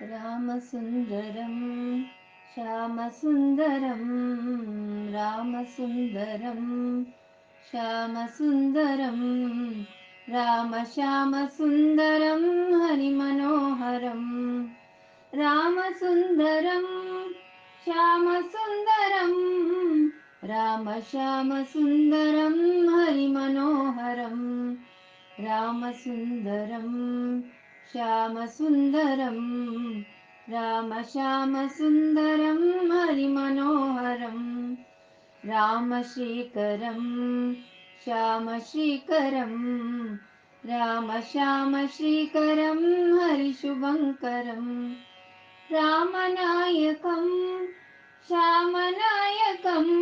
रामसुन्दरं श्यामसुन्दरं रामसुन्दरं श्यामसुन्दरं रामश्यामसुन्दरं हरिमनोहरं रामसुन्दरं श्यामसुन्दरं रामश्यामसुन्दरं हरिमनोहरं रामसुन्दरं श्यामसुन्दरं Ram श्यामसुन्दरं हरिमनोहरं रामश्रीकरं Ram श्यामश्रीकरं हरिशुभङ्करं रामनायकं श्यामनायकं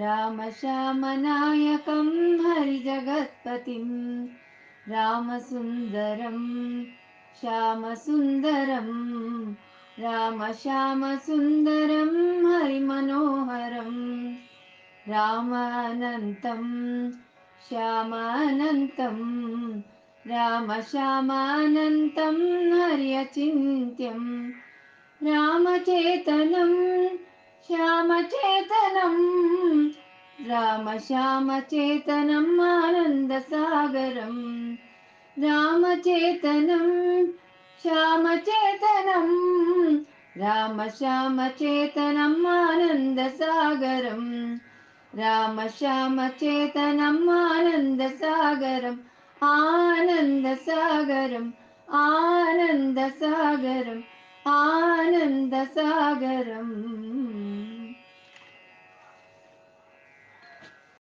Ram श्यामनायकं हरिजगत्पतिम् रामसुन्दरं श्यामसुन्दरं Ram श्यामसुन्दरं हरिमनोहरं रामानन्तं श्यामानन्तं Ram श्यामानन्तं हर्यचिन्त्यं रामचेतनं श्यामचेतनं Ram श्यामचेतनम् आनन्दसागरम् रामचेतनं श्यामचेतनं Ram श्यामचेतनम् आनन्दसागरं Ram श्यामचेतनम् आनन्दसागरम् आनन्दसागरम् आनन्दसागरम् आनन्दसागरम्।